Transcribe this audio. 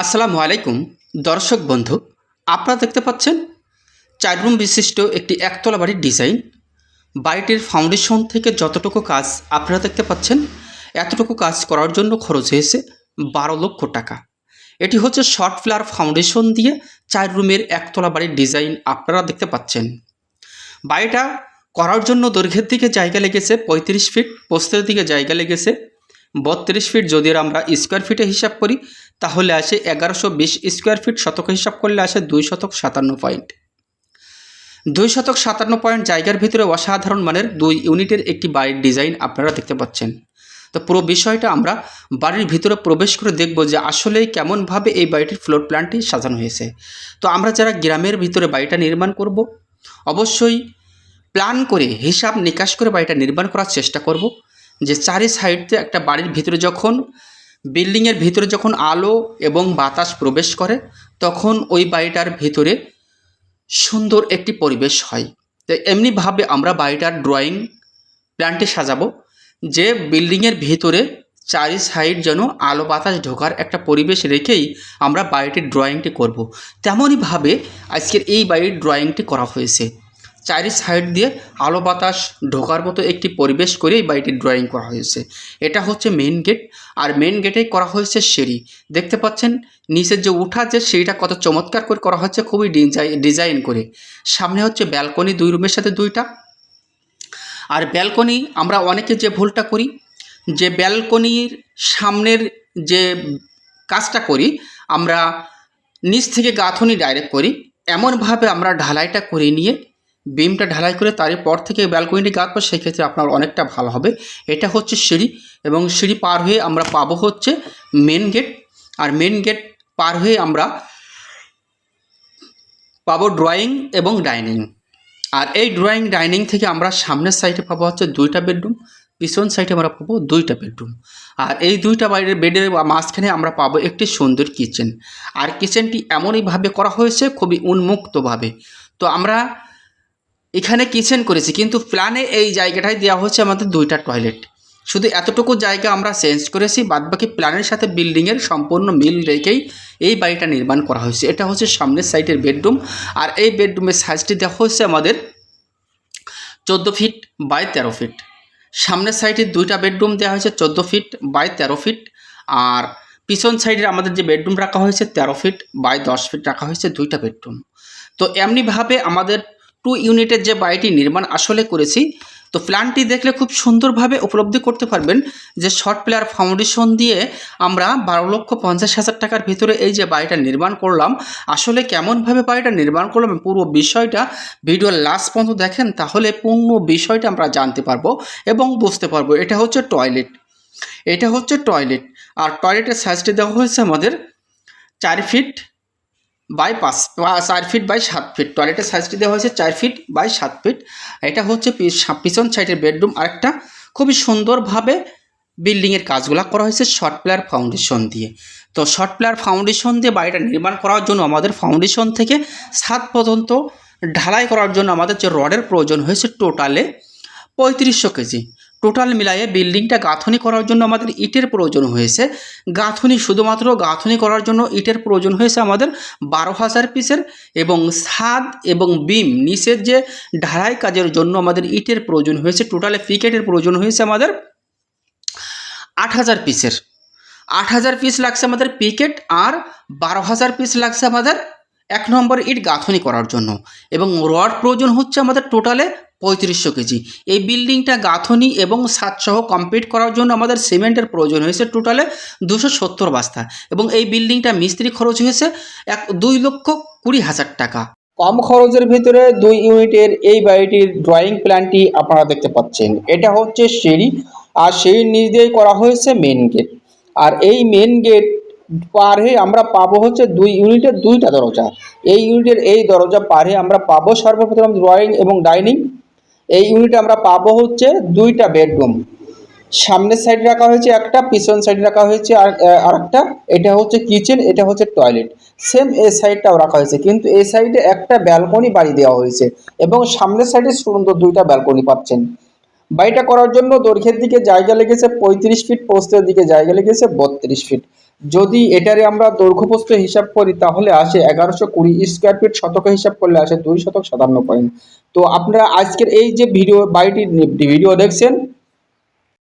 আসসালামু আলাইকুম, দর্শক বন্ধু, আপনারা দেখতে পাচ্ছেন চার রুম বিশিষ্ট একটি একতলা বাড়ির ডিজাইন। বাড়িটির ফাউন্ডেশন থেকে যতটুকু কাজ আপনারা দেখতে পাচ্ছেন, এতটুকু কাজ করার জন্য খরচ হয়েছে বারো লক্ষ টাকা। এটি হচ্ছে শর্ট ফ্লার ফাউন্ডেশন দিয়ে চার রুমের একতলা বাড়ির ডিজাইন আপনারা দেখতে পাচ্ছেন। বাড়িটা করার জন্য দৈর্ঘ্যের দিকে জায়গা লেগেছে পঁয়ত্রিশ ফিট পোস্তের দিকে জায়গা লেগেছে বত্রিশ ফিট যদি আমরা স্কোয়ার ফিটে হিসাব করি তাহলে আসে এগারোশো বিশ স্কোয়ার ফিট শতক হিসাব করলে আসে দুই শতক সাতান্ন পয়েন্ট। দুই শতক সাতান্ন পয়েন্ট জায়গার ভিতরে অসাধারণ মানের দুই ইউনিটের একটি বাড়ির ডিজাইন আপনারা দেখতে পাচ্ছেন। তো পুরো বিষয়টা আমরা বাড়ির ভিতরে প্রবেশ করে দেখব যে আসলে কেমনভাবে এই বাড়িটির ফ্লোর প্ল্যানটি সাজানো হয়েছে। তো আমরা যারা গ্রামের ভিতরে বাড়িটা নির্মাণ করব, অবশ্যই প্ল্যান করে হিসাব নিকাশ করে বাড়িটা নির্মাণ করার চেষ্টা করব যে চারি সাইডে একটা বাড়ির ভিতরে যখন বিল্ডিংয়ের ভিতরে যখন আলো এবং বাতাস প্রবেশ করে, তখন ওই বাড়িটার ভিতরে সুন্দর একটি পরিবেশ হয় তো এমনিভাবে আমরা বাড়িটার ড্রয়িং প্ল্যানটি সাজাবো যে বিল্ডিংয়ের ভিতরে চারি সাইড যেন আলো বাতাস ঢোকার একটা পরিবেশ রেখেই আমরা বাড়িটির ড্রয়িংটি করব। তেমনইভাবে আজকের এই বাড়ির ড্রয়িংটি করা হয়েছে চারি সাইড দিয়ে আলো বাতাস ঢোকার মতো একটি পরিবেশ করেই বাড়িটির ড্রয়িং করা হয়েছে। এটা হচ্ছে মেন গেট আর মেন গেটেই করা হয়েছে সিঁড়ি। দেখতে পাচ্ছেন নিচের যে উঠা যে সিঁড়িটা কত চমৎকার করে করা হচ্ছে খুবই ডিজাইন ডিজাইন করে। সামনে হচ্ছে ব্যালকনি দুই রুমের সাথে দুইটা। আর ব্যালকনি আমরা অনেকে যে ভুলটা করি, যে ব্যালকনির সামনের যে কাজটা করি, আমরা নিচ থেকে গাঁথনি ডাইরেক্ট করি। এমনভাবে আমরা ঢালাইটা করে নিয়ে বিমটা ঢালাই করে তারই পর থেকে ব্যালকনিটি গাঁথবো সেক্ষেত্রে আপনার অনেকটা ভালো হবে। এটা হচ্ছে সিঁড়ি এবং সিঁড়ি পার হয়ে আমরা পাবো হচ্ছে মেন গেট আর মেন গেট পার হয়ে আমরা পাবো ড্রয়িং এবং ডাইনিং আর এই ড্রয়িং ডাইনিং থেকে আমরা সামনের সাইডে পাবো হচ্ছে দুইটা বেডরুম পিছন সাইডে আমরা পাবো দুইটা বেডরুম আর এই দুইটা বাইরের বেডের মাঝখানে আমরা পাবো একটি সুন্দর কিচেন আর কিচেনটি এমনইভাবে করা হয়েছে, খুবই উন্মুক্তভাবে। তো আমরা এখানে কিচেন করেছি, কিন্তু প্ল্যানে এই জায়গাটায় দেওয়া হচ্ছে আমাদের দুইটা টয়লেট শুধু এতটুকু জায়গা আমরা চেঞ্জ করেছি, বাদবাকি প্ল্যানের সাথে বিল্ডিংয়ের সম্পূর্ণ মিল রেখেই এই বাড়িটা নির্মাণ করা হয়েছে। এটা হচ্ছে সামনের সাইডের বেডরুম আর এই বেডরুমের সাইজটি দেওয়া হচ্ছে আমাদের চোদ্দ ফিট বাই তেরো ফিট সামনের সাইডে দুইটা বেডরুম দেওয়া হয়েছে চোদ্দ ফিট বাই তেরো ফিট আর পিছন সাইডে আমাদের যে বেডরুম রাখা হয়েছে তেরো ফিট বাই দশ ফিট রাখা হয়েছে দুইটা বেডরুম তো এমনিভাবে আমাদের টু ইউনিটের যে বাড়িটি নির্মাণ আসলে করেছি, তো প্ল্যানটি দেখলে খুব সুন্দরভাবে উপলব্ধি করতে পারবেন যে শর্ট প্লেয়ার ফাউন্ডেশন দিয়ে আমরা বারো লক্ষ পঞ্চাশ হাজার টাকার ভিতরে এই যে বাড়িটা নির্মাণ করলাম, আসলে কেমনভাবে বাড়িটা নির্মাণ করলাম পুরো বিষয়টা ভিডিওর লাস্ট পর্যন্ত দেখেন, তাহলে পূর্ণ বিষয়টা আমরা জানতে পারব এবং বুঝতে পারব। এটা হচ্ছে টয়লেট এটা হচ্ছে টয়লেট আর টয়লেটের সাইজটি দেওয়া হয়েছে আমাদের চার ফিট বাই পাঁচ চার ফিট বাই সাত ফিট টয়লেটের সাইজটি দেওয়া হয়েছে চার ফিট বাই সাত ফিট এটা হচ্ছে পিছন সাইডের বেডরুম আরেকটা। খুবই সুন্দরভাবে বিল্ডিংয়ের কাজগুলো করা হয়েছে শর্ট প্লেয়ার ফাউন্ডেশন দিয়ে। তো শর্ট প্লেয়ার ফাউন্ডেশন দিয়ে বাড়িটা নির্মাণ করার জন্য আমাদের ফাউন্ডেশন থেকে সাত পর্যন্ত ঢালাই করার জন্য আমাদের যে রডের প্রয়োজন হয়েছে টোটালে পঁয়ত্রিশশো কেজি। টোটাল মিলায়ে বিল্ডিংটা গাঁথনি করার জন্য আমাদের ইটের প্রয়োজন হয়েছে। গাঁথনি শুধুমাত্র গাঁথনি করার জন্য ইটের প্রয়োজন হয়েছে আমাদের বারো হাজার পিসের এবং ছাদ এবং বিম, নিচের যে ঢালাই কাজের জন্য আমাদের ইটের প্রয়োজন হয়েছে। টোটালে পিকেটের প্রয়োজন হয়েছে আমাদের আট হাজার পিসের। আট হাজার পিস লাগছে আমাদের পিকেট আর বারো হাজার পিস লাগছে আমাদের এক নম্বর ইট গাঁথনি করার জন্য এবং রড প্রয়োজন হচ্ছে আমাদের টোটালে পঁয়ত্রিশশো কেজি। এই বিল্ডিংটা গাঁথনি এবং সাতসহ কমপ্লিট করার জন্য আমাদের সিমেন্টের প্রয়োজন হয়েছে টোটালে দুশো সত্তর বাস্তা এবং এই বিল্ডিংটা মিস্ত্রি খরচ হয়েছে এক দুই লক্ষ কুড়ি হাজার টাকা। কম খরচের ভিতরে দুই ইউনিটের এই বাড়িটির ড্রয়িং প্ল্যানটি আপনারা দেখতে পাচ্ছেন। এটা হচ্ছে সিঁড়ি আর সিঁড়ির নিচ দিয়েই করা হয়েছে মেন গেট আর এই মেন গেট পার হয়ে আমরা পাবো হচ্ছে দুই ইউনিটের দুইটা দরজা। এই ইউনিটের এই দরজা পার হয়ে আমরা পাবো সর্বপ্রথম ড্রয়িং এবং ডাইনিং এই ইউনিটে আমরা পাবো হচ্ছে দুইটা বেডরুম সামনের সাইড রাখা হয়েছে একটা, পিছন সাইড রাখা হয়েছে আর আর একটা এটা হচ্ছে কিচেন এটা হচ্ছে টয়লেট সেম এই সাইডটাও রাখা হয়েছে, কিন্তু এই সাইডে একটা ব্যালকনি বাড়ি দেওয়া হয়েছে এবং সামনের সাইডে সুন্দর দুইটা ব্যালকনি পাচ্ছেন। বাড়িটা করার জন্য দৈর্ঘ্যের দিকে জায়গা লেগেছে পঁয়ত্রিশ ফিট পোস্তের দিকে জায়গা লেগেছে বত্রিশ ফিট যদি এটারে আমরা দৈর্ঘ্যপ্রস্থ হিসাব করি, তাহলে আসে এগারোশো কুড়ি স্কোয়ার ফিট শতক হিসাব করলে আসে দুই শতক সাতান্ন পয়েন্ট। তো আপনারা আজকের এই যে ভিডিও, বাড়িটির ভিডিও দেখছেন